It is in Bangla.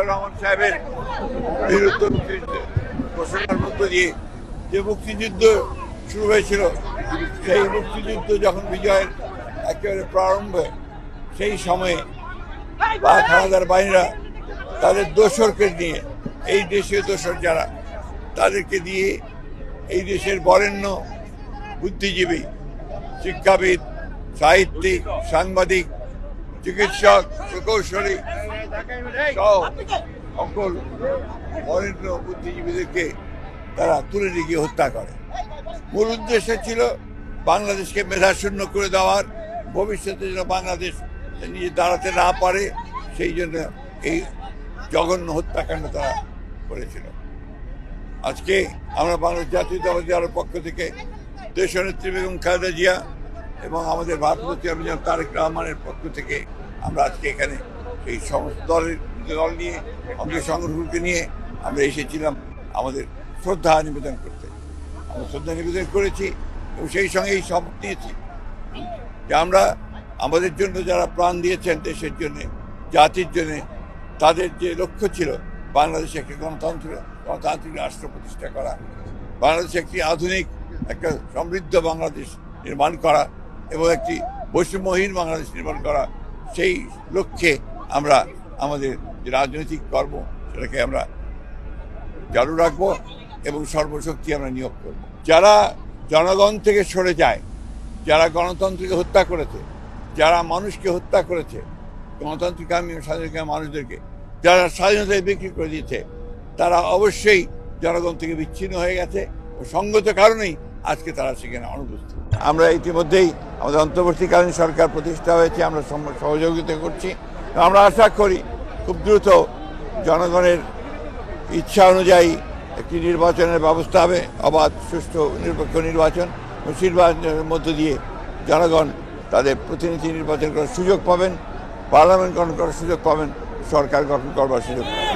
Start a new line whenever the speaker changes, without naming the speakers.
রহমান সাহেবের মুক্তিযুদ্ধ ঘোষণার মধ্য দিয়ে যে মুক্তিযুদ্ধ শুরু হয়েছিল সেই মুক্তিযুদ্ধ যখন বিজয়ের একেবারে প্রারম্ভে সেই সময়ে বা খানাদার বাহিনীরা তাদের দোসরকে নিয়ে এই দেশীয় দোসর যারা তাদেরকে দিয়ে এই দেশের বরেণ্য বুদ্ধিজীবী, শিক্ষাবিদ, সাহিত্যিক, সাংবাদিক, চিকিৎসক, প্রকৌশলী সকল বরেণ্য বুদ্ধিজীবীদেরকে তারা তুলে নিয়ে গিয়ে হত্যা করে। মূল উদ্দেশ্য ছিল বাংলাদেশকে মেধাশূন্য করে দেওয়ার। ভবিষ্যতে যেন বাংলাদেশ নিজে দাঁড়াতে না পারে, সেই জন্য এই জঘন্য হত্যাকাণ্ড তারা করেছিল। আজকে আমরা বাংলাদেশ জাতীয়তাবাদী দলের পক্ষ থেকে দেশনেত্রী বেগম খালেদা জিয়া এবং আমাদের ভারতীয় চেয়ারম্যান তারেক রহমানের পক্ষ থেকে আমরা আজকে এখানে সেই সমস্ত দলের দল নিয়ে, আমাদের সংগঠনকে নিয়ে আমরা এসেছিলাম আমাদের শ্রদ্ধা নিবেদন করতে। আমরা শ্রদ্ধা নিবেদন করেছি এবং সেই সঙ্গে এই শপথ নিয়েছি যে আমরা আমাদের জন্য যারা প্রাণ দিয়েছেন দেশের জন্য, জাতির জন্য, তাদের যে লক্ষ্য ছিল, বাংলাদেশে একটি গণতন্ত্র, গণতান্ত্রিক রাষ্ট্র প্রতিষ্ঠা করা। বাংলাদেশে একটি আধুনিক একটা সমৃদ্ধ বাংলাদেশ নির্মাণ করা এবং একটি বৈষম্যহীন বাংলাদেশ নির্মাণ করা, সেই লক্ষ্যে আমরা আমাদের যে রাজনৈতিক কর্ম সেটাকে আমরা চালু রাখব এবং সর্বশক্তি আমরা নিয়োগ করব। যারা জনগণ থেকে সরে যায়, যারা গণতন্ত্রকে হত্যা করেছে, যারা মানুষকে হত্যা করেছে, গণতান্ত্রিক আমি স্বাধীনতা মানুষদেরকে, যারা স্বাধীনতায় বিক্রি করে দিয়েছে, তারা অবশ্যই জনগণ থেকে বিচ্ছিন্ন হয়ে গেছে ও সঙ্গত কারণেই আজকে তারা সেখানে অনুপস্থিত। আমরা ইতিমধ্যেই আমাদের অন্তর্বর্তীকালীন সরকার প্রতিষ্ঠা হয়েছে, আমরা সহযোগিতা করছি। আমরা আশা করি খুব দ্রুত জনগণের ইচ্ছা অনুযায়ী একটি নির্বাচনের ব্যবস্থা হবে, অবাধ, সুষ্ঠু, নিরপেক্ষ নির্বাচন। নির্বাচনের মধ্য দিয়ে জনগণ তাদের প্রতিনিধি নির্বাচন করার সুযোগ পাবেন, পার্লামেন্ট গঠন করার সুযোগ পাবেন, সরকার গঠন করবার সুযোগ পাবেন।